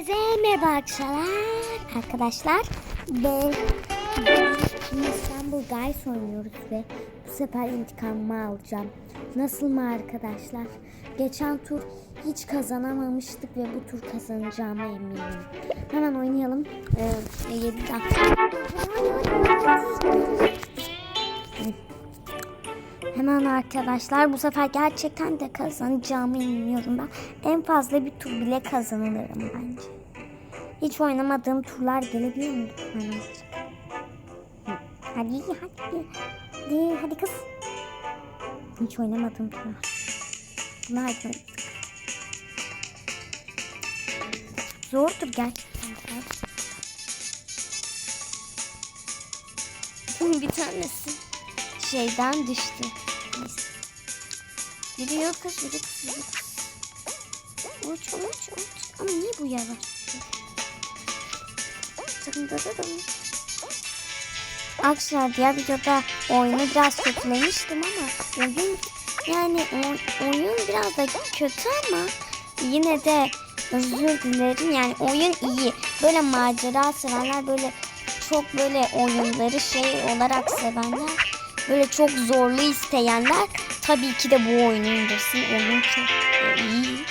Herkese merhaba arkadaşlar. Arkadaşlar ben şimdi İstanbul Guys oynuyoruz ve bu sefer intikamımı alacağım. Nasıl mı arkadaşlar? Geçen tur hiç kazanamamıştık ve bu tur kazanacağıma eminim. Hemen oynayalım. Ee, 7 dakika. Hemen arkadaşlar bu sefer gerçekten de kazanacağımı inanıyorum ben. En fazla bir tur bile kazanılırım bence. Hiç oynamadığım turlar azıcık. Hı. Hadi hadi. Hadi hadi kız. Hiç oynamadığım turlar. Bunlar Zordur gerçekten. Bir tanesi şeyden düştü. Neyse. Yürüyor kız, yürü kız, yürü kız. Uç, uç, uç. Ama niye bu yavaş? Dım dı dı dım. Arkadaşlar diğer videoda oyunu biraz kötülemiştim ama oyun yani oy- oyun biraz da kötü ama yine de özür dilerim yani oyun iyi. Böyle macera sevenler böyle çok böyle oyunları şey olarak sevenler böyle çok zorlu isteyenler tabii ki de bu oyunu indirsin. Oyun çok iyi.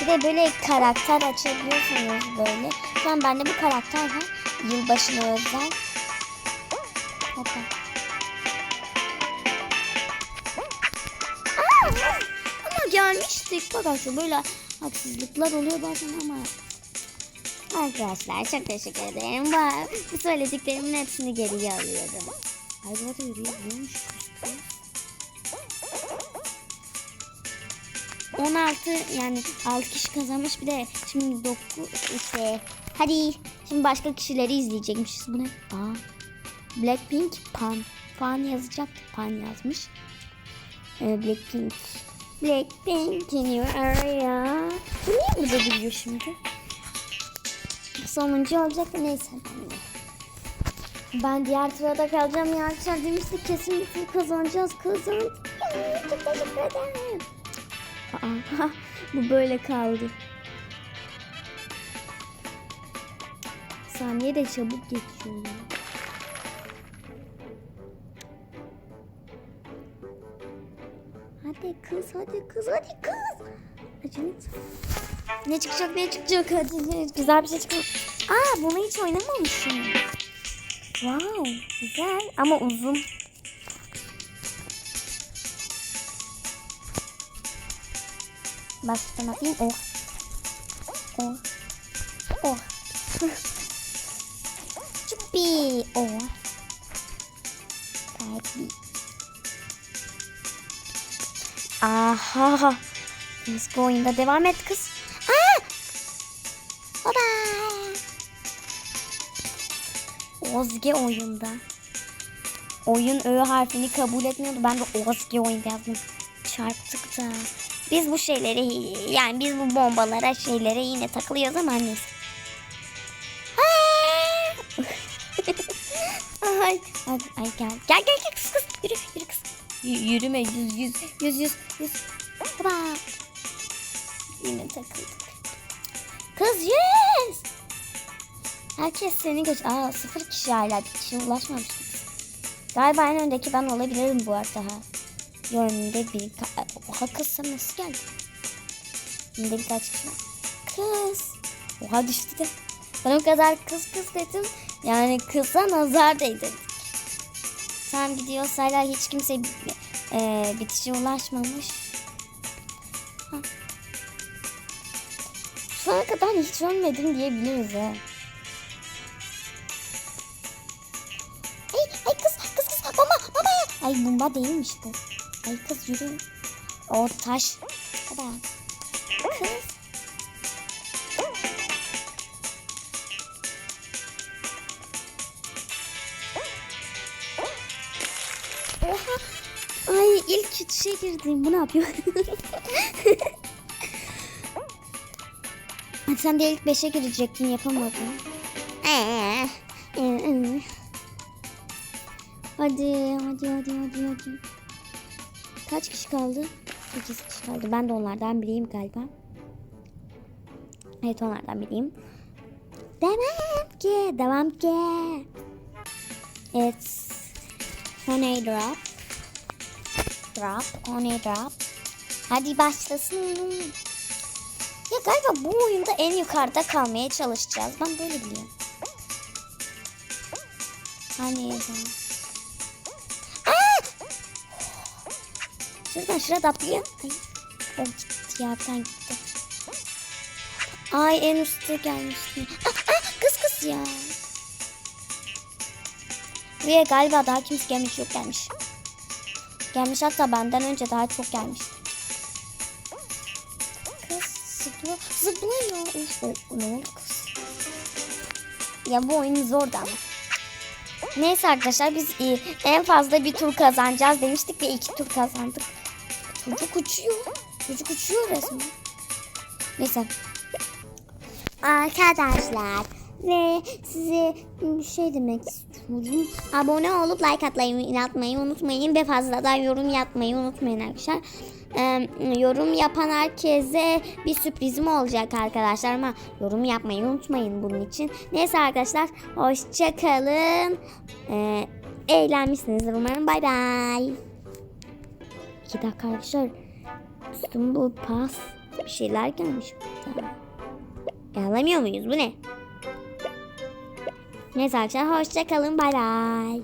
Bir de böyle karakter açabiliyorsunuz böyle. Şu an bende bu karakter var. Yılbaşına özel. Hoppa. Ama gelmiştik. Bakın böyle haksızlıklar oluyor bazen ama Arkadaşlar çok teşekkür ederim. Bu, söylediklerimin hepsini geriye alıyorum. Ay bu arada yürüyebiliyormuş. 16 yani 6 kişi kazanmış bir de şimdi 9 işte hadi şimdi başka kişileri izleyecekmişiz bu ne? Aa, Blackpink Pan Pan yazacak Pan yazmış. Ee, Blackpink Blackpink in your area. Bu niye burada duruyor şimdi? Sonuncu olacak neyse. Ben diğer sırada kalacağım ya. Arkadaşlar demiştik kesinlikle kazanacağız. Kazan. Çok teşekkür ederim. Aa, bu böyle kaldı. Saniye de çabuk geçiyor ya. Hadi kız, hadi kız, hadi kız. Et. Ne çıkacak ne çıkacak hadi güzel bir şey çıkacak. Aa bunu hiç oynamamışım. Wow güzel ama uzun. Başka ne yapayım? Oh. Oh. Oh. Çupi. Oh. İyi. Aha. Biz bu oyunda devam et kız. Ozge oyunda. Oyun Ö harfini kabul etmiyordu. Ben de Ozge oyunda yazdım. Çarptık da. Biz bu şeyleri yani biz bu bombalara şeylere yine takılıyoruz ama neyse. Ay, ay, ay gel. Gel gel gel kız kız. Yürü yürü kız. Y- yürüme yüz yüz yüz yüz yüz. Baba. Yine takıldık. Kız yüz. Herkes seni geç. Aa sıfır kişi hala bir kişiye ulaşmamış. Galiba en öndeki ben olabilirim bu arada Önümde bir... Oha kız sen nasıl geldin? Önümde birkaç kişi. Kız. Oha düştü de. Ben o kadar kız kız dedim. Yani kıza nazar değdirdik. Sen gidiyorsa hala hiç kimse e, bitişe ulaşmamış. Ha. Şu ana kadar hiç ölmedim diyebiliriz ha. Ay bomba değilmiş kız. Ay kız yürü. O taş. Hadi. Kız. Oha. Ay ilk şey girdim. Bu ne yapıyor? Sen de ilk beşe girecektin yapamadın. Hadi hadi hadi hadi hadi. Kaç kişi kaldı? 8 kişi kaldı. Ben de onlardan biriyim galiba. Evet onlardan biriyim. Devam ki. Devam ki. Evet. Honey drop. Drop. Honey drop. Hadi başlasın. Ya galiba bu oyunda en yukarıda kalmaya çalışacağız. Ben böyle biliyorum. Hani Aa! Şuradan şurada atlayayım. Ay. O gitti ya tane gitti. Ay en üstte gelmiştim. Ah, ah, kız kız ya. Buraya galiba daha kimse gelmiş yok gelmiş. Gelmiş hatta benden önce daha çok gelmiş. Kız zıpla, zıplıyor. Ne kız? Ya bu oyun zordu ama. Neyse arkadaşlar biz e, en fazla bir tur kazanacağız demiştik ve iki tur kazandık. Çocuk uçuyor. Çocuk uçuyor resmen. Neyse. Arkadaşlar ve size bir şey demek istiyorum. Abone olup like atmayı, atmayı unutmayın ve fazladan yorum yapmayı unutmayın arkadaşlar. Ee, yorum yapan herkese bir sürprizim olacak arkadaşlar ama yorum yapmayı unutmayın bunun için. Neyse arkadaşlar hoşçakalın. Ee, eğlenmişsinizdir umarım. Bay bay. İki dakika arkadaşlar. İstanbul Pass bir şeyler gelmiş burada. E, alamıyor muyuz? Bu ne? Neyse arkadaşlar hoşçakalın. Bay bay.